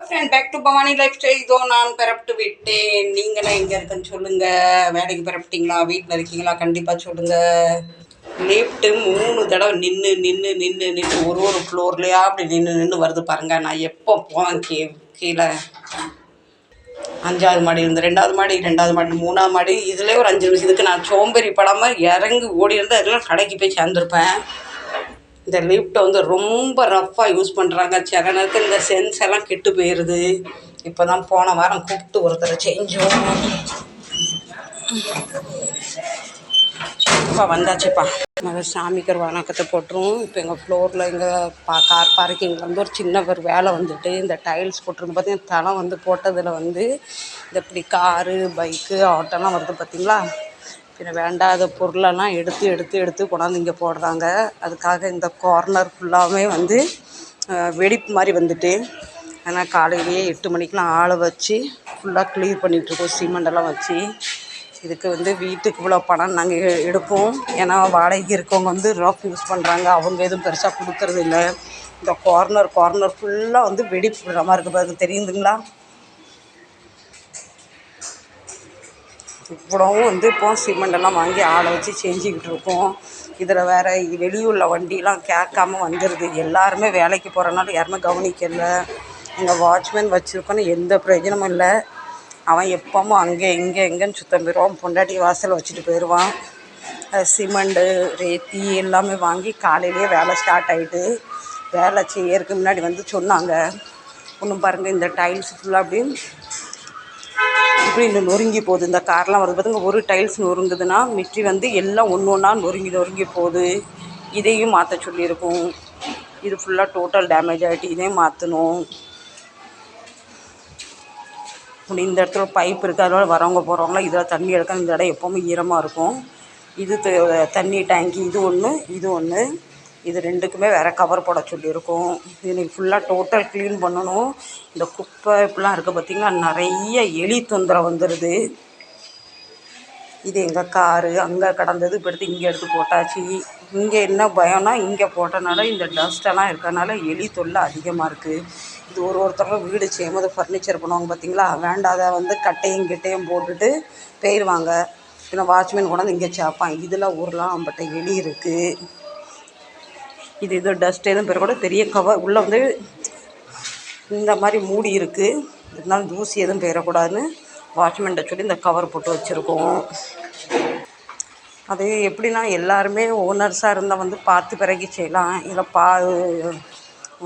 Friend back to Bhavani life style இதோ நான் பிறப்பிட்டு விட்டேன். நீங்களும் எங்கே இருக்குன்னு சொல்லுங்க. வேலைக்கு பிறப்பிட்டீங்களா? வீட்டில் இருக்கீங்களா? கண்டிப்பாக சொல்லுங்க. லிஃப்ட்டு மூணு தடவை நின்று நின்று நின்று நின்று ஒரு ஒரு ஃப்ளோர்லையா அப்படி நின்று நின்று வருது பாருங்க. நான் எப்போ போவேன் கீ கீழே? அஞ்சாவது மாடி இருந்து ரெண்டாவது மாடி ரெண்டாவது மாடி மூணாவது மாடி. இதுலேயே ஒரு அஞ்சு நிமிஷம். இதுக்கு நான் சோம்பேறி படாமல் இறங்கி ஓடி இருந்தால் அதெல்லாம் கடைக்கு போய் சேர்ந்துருப்பேன். இந்த லிஃப்ட்டை வந்து ரொம்ப ரஃப்பாக யூஸ் பண்ணுறாங்க சில நேரத்தில் இந்த சென்ஸ் எல்லாம் கெட்டு போயிடுது இப்போ தான் போன வாரம் கூப்பிட்டு ஒருத்தரை செஞ்சோம். இப்போ வந்தாச்சுப்பா. முதல்ல சாமிக்கு ஒரு வணக்கத்தை போட்டுரும் இப்போ எங்கள் ஃப்ளோரில் எங்கள் பா கார் பார்க்கிங்கில் வந்து ஒரு சின்ன ஒரு வேலை வந்துட்டு இந்த டைல்ஸ் போட்டிருந்து பார்த்தீங்கன்னா தளம் வந்து போட்டதில் வந்து இந்த இப்படி காரு பைக்கு ஆட்டோலாம் வருது பார்த்தீங்களா பின்ன வேண்டாத பொருளெல்லாம் எடுத்து எடுத்து எடுத்து கொண்டாந்து இங்கே போடுறாங்க. அதுக்காக இந்த கார்னர் ஃபுல்லாகவே வந்து வெடிப்பு மாதிரி வந்துட்டு ஆனால் காலையிலேயே எட்டு மணிக்கெலாம் ஆளை வச்சு ஃபுல்லாக க்ளீன் பண்ணிகிட்ருக்கோம் சிமெண்டெல்லாம் வச்சு. இதுக்கு வந்து வீட்டுக்கு இவ்வளோ பணம் நாங்கள் எடுப்போம். ஏன்னா வாடகைக்கு இருக்கவங்க வந்து ரஃப் யூஸ் பண்ணுறாங்க அவங்க எதுவும் பெருசாக கொடுக்கறது இல்லை. இந்த கார்னர் கார்னர் ஃபுல்லாக வந்து வெடிப்பு விடுற மாதிரி இருக்குது பாருங்க தெரியுதுங்களா? இவ்வளவும் வந்து இப்போ சிமெண்டெல்லாம் வாங்கி ஆளை வச்சு செஞ்சுக்கிட்டு இருக்கோம். இதில் வேறு வெளியூரில் வண்டிலாம் கேட்காம வந்துடுது எல்லாருமே வேலைக்கு போகிறனால யாருமே கவனிக்கல. எங்கள் வாட்ச்மேன் வச்சுருக்கோன்னு எந்த பிரயோஜனமும் இல்லை. அவன் எப்பவும் அங்கே இங்கே எங்கேன்னு சுத்தம் போயிடுவான் பொண்டாட்டி வாசல் வச்சுட்டு போயிடுவான் சிமெண்டு ரேத்தி எல்லாமே வாங்கி காலையிலேயே வேலை ஸ்டார்ட் ஆகிட்டு வேலை செய்யறதுக்கு முன்னாடி வந்து சொன்னாங்க. ஒன்றும் பாருங்கள் இந்த டைல்ஸ் ஃபுல்லாக அப்படியே எப்படி இந்த நொறுங்கி போகுது. இந்த கார்லாம் வருது. பார்த்துங்க ஒரு டைல்ஸ் நொறுங்குதுன்னா மிற்றி வந்து எல்லாம் ஒன்று ஒன்றா நொறுங்கி நொறுங்கி போகுது. இதையும் மாற்ற சொல்லியிருக்கோம். இது ஃபுல்லாக டோட்டல் டேமேஜ் ஆகிட்டு இதையும் மாற்றணும் இப்படி இந்த இடத்துல பைப் இருக்குது அதனால் வரவங்க போகிறவங்களாம் இதில் தண்ணி எடுக்க இந்த இடம் எப்போவுமே ஈரமாக இருக்கும். இது த- தண்ணி டேங்கி இது ஒன்று இது ஒன்று இது ரெண்டுக்குமே வேறு கவர் போட சொல்லியிருக்கோம். இன்னைக்கு ஃபுல்லாக டோட்டல் க்ளீன் பண்ணணும். இந்த குப்பை இப்படிலாம் இருக்குது பார்த்திங்கன்னா நிறைய எலி தொந்தரவு வந்துடுது இது எங்கள் காரு அங்கே கடந்தது இப்போ எடுத்து இங்கே எடுத்து போட்டாச்சு. இங்கே என்ன பயம்னா இங்கே போட்டனால இந்த டஸ்டெல்லாம் இருக்கறனால எலி தொல்லை அதிகமாக இருக்குது இது ஒரு ஒருத்தவங்க வீடு செய்யும்போது ஃபர்னிச்சர் பண்ணுவாங்க பார்த்தீங்களா வேண்டாத வந்து கட்டையும் கிட்டையும் போட்டுட்டு போயிடுவாங்க இன்னும் வாட்ச்மேன் கொண்டாந்து இங்கே சேர்ப்பான் இதில் ஊரெலாம் நம்மகிட்ட எலி இருக்குது இது இது டஸ்ட் எதுவும் பெற கூட பெரிய கவர் உள்ளே வந்து இந்த மாதிரி மூடி இருக்குது இருந்தாலும் தூசி எதுவும் பெயரக்கூடாதுன்னு வாட்ச்மேன்ட்ட சொல்லி இந்த கவர் போட்டு வச்சுருக்கோம். அது எப்படின்னா எல்லாருமே ஓனர்ஸாக இருந்தால் வந்து பார்த்து பிறகு செய்யலாம். இதில் பா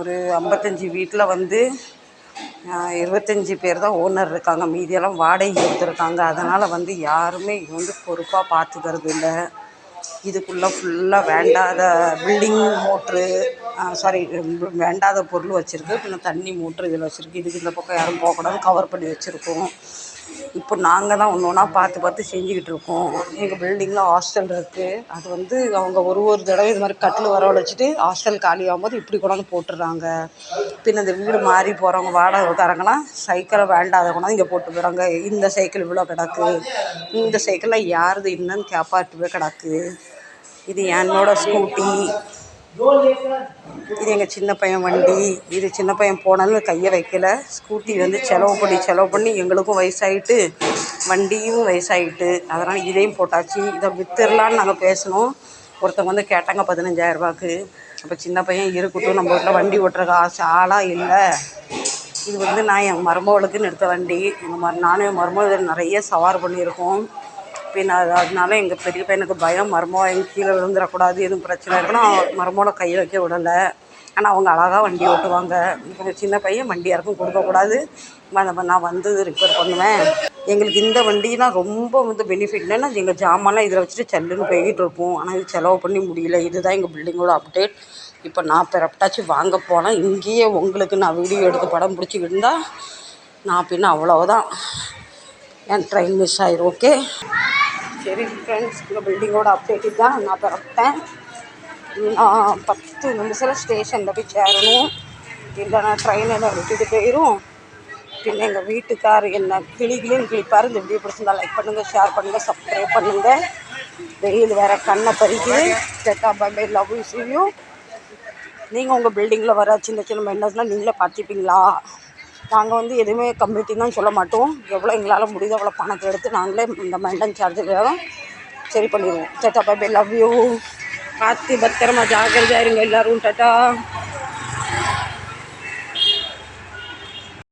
ஒரு ஐம்பத்தஞ்சி வீட்டில் வந்து இருபத்தஞ்சி பேர் தான் ஓனர் இருக்காங்க. மீதியெல்லாம் வாடகை எடுத்துருக்காங்க. அதனால் வந்து யாருமே இது வந்து பொறுப்பாக பார்த்துக்கிறது இல்லை. இதுக்குள்ளே ஃபுல்லாக வேண்டாத பில்டிங் மோட்ரு சாரி வேண்டாத பொருள் வச்சுருக்கு. பின்ன தண்ணி மோட்ரு இதில் வச்சுருக்கு. இதுக்கு இந்த பக்கம் யாரும் போகக்கூடாது. கவர் பண்ணி வச்சுருக்கோம். இப்போ நாங்கள் தான் ஒன்று ஒன்றா பார்த்து பார்த்து செஞ்சுக்கிட்டு இருக்கோம். எங்கள் பில்டிங்கில் ஹாஸ்டல் இருக்குது அது வந்து அவங்க ஒரு ஒரு தடவை இது மாதிரி கட்டில் வரவழைச்சிட்டு ஹாஸ்டல் காலி ஆகும்போது இப்படி கொண்டாந்து போட்டுடுறாங்க. பின்ன இந்த வீடு மாறி போகிறவங்க வாடகைக்காரங்களாம் சைக்கிளை வேண்டாத கொண்டாந்து இங்கே போட்டு போகிறாங்க இந்த சைக்கிள் இவ்வளோ கிடக்கு. இந்த சைக்கிளில் யாருது என்னன்னு கேப்பாட்டுவே கிடக்கு. இது என்னோட ஸ்கூட்டி இது எங்கள் சின்ன பையன் வண்டி. இது சின்ன பையன் போனாலும் கையை வைக்கல. ஸ்கூட்டி வந்து செலவு பண்ணி செலவு பண்ணி எங்களுக்கும் வயசாயிட்டு வண்டியும் வயசாயிட்டு. அதனால் இதையும் போட்டாச்சு. இதை வித்துடலான்னு நாங்கள் பேசினோம் ஒருத்தவங்க வந்து கேட்டாங்க பதினஞ்சாயிரரூபாக்கு அப்போ சின்ன பையன் இருக்கட்டும் நம்ம வீட்டில் வண்டி ஓட்டுறக்கு ஆசை ஆளாக இல்லை. இது வந்து நான் என் மருமகளுக்குன்னு எடுத்த வண்டி. எங்கள் மரு நானும் என் மருமகள் நிறைய சவார் பண்ணியிருக்கோம். பின்ன அது அதனால எங்கள் பெரிய பையனுக்கு பயம். மருமக எங்கள் கீழே விழுந்துடக்கூடாது எதுவும் பிரச்சனை இருக்குன்னா மருமகளை கையை வைக்க விடலை. ஆனால் அவங்க அழகாக வண்டி ஓட்டுவாங்க. இப்போ சின்ன பையன் வண்டி யாருக்கும் கொடுக்கக்கூடாது. நான் வந்து ரிப்பேர் பண்ணுவேன். எங்களுக்கு இந்த வண்டினா ரொம்ப வந்து பெனிஃபிட் எங்கள் ஜாமான்லாம் இதில் வச்சுட்டு சல்லுன்னு போய்கிட்டு இருப்போம். ஆனால் இது செலவு பண்ணி முடியல. இதுதான் எங்கள் பில்டிங்கோட அப்டேட் இப்போ நான் பிறப்பட்டாச்சு வாங்க போனால் இங்கேயே உங்களுக்கு நான் வீடியோ எடுத்து படம் பிடிச்சிக்கிட்டு நான் பின்ன அவ்வளோதான் என் ட்ரெயின் மிஸ் ஆயிரும் ஓகே சரி ஃப்ரெண்ட்ஸ் இந்த பில்டிங்கோட அப்டேட் தான் நான் பிறப்பேன் நான் பத்து நிமிஷத்தில் ஸ்டேஷனில் போய் சேரணும். இல்லைனா ட்ரெயினில் விட்டுட்டு போயிடும் பின்ன எங்கள் வீட்டுக்கார் என்ன கிளி கிளின்னு கிளிப்பார். இந்த வீடியோ பிடிச்சிருந்தா லைக் பண்ணுங்கள் ஷேர் பண்ணுங்கள் சப்ஸ்கிரைப் பண்ணுங்கள் வெயில் வேறு கண்ணை பறிக்குது. டெட்டா பை லவ் யூ நீங்கள் உங்கள் பில்டிங்கில் வர சின்ன சின்ன மெயின்டெனன்ஸ்லாம் நீங்களே பார்த்துப்பீங்களா? நாங்கள் வந்து எதுவுமே கம்மிட்டின்னு தான் சொல்ல மாட்டோம். எவ்வளோ எங்களால் முடியுதோ அவ்வளோ பணத்தை எடுத்து நாங்களே இந்த மெயின்டெனன்ஸ் சார்ஜுக்காக சரி பண்ணிடுவோம். டட்டா பை லவ் யூ பார்த்து பத்திரமா ஜாக்கிரதையாக இருங்க எல்லோரும் டட்டா.